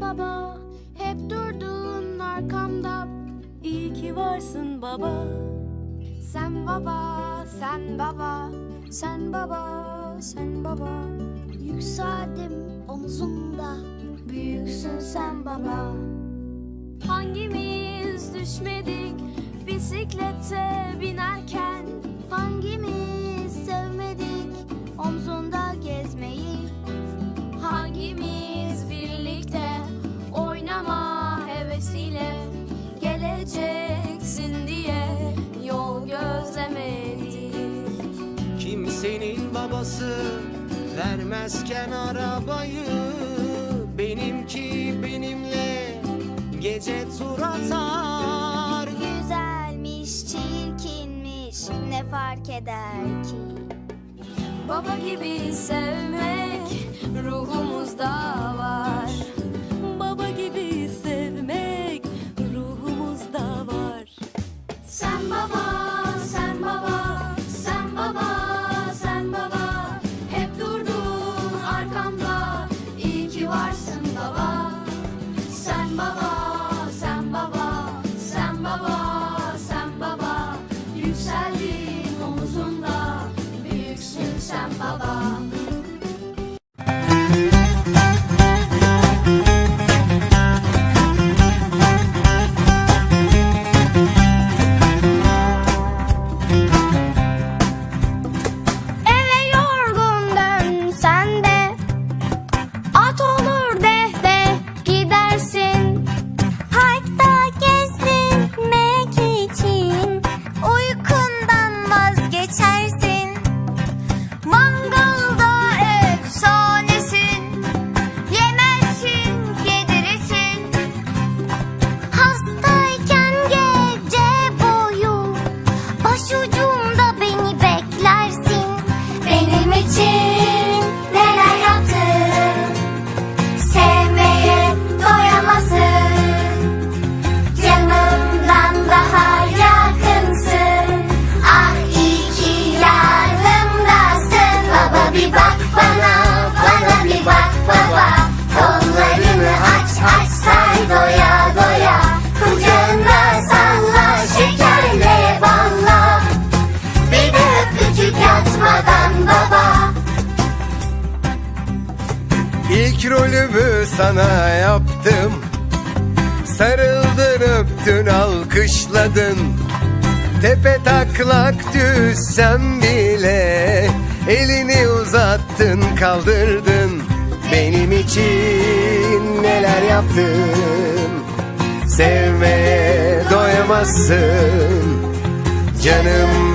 baba. Hep durdun arkamda. İyi ki varsın baba. Sen baba sen baba. Sen baba, sen baba. Yükseldim omzumda Büyüksün sen baba. Hangimiz düşmedik bisiklete binerken? Hangimiz Babası vermezken arabayı Benimki benimle gece tur atar Güzelmiş, çirkinmiş ne fark eder ki? Baba gibi sevmek Yükseldin omuzunda, büyüksün sen baba İlk rolümü sana yaptım. Sarıldın öptün alkışladın. Tepe taklak düşsem bile Elini uzattın kaldırdın. Benim için neler yaptın? Sevmeye doyamazsın. Canımdan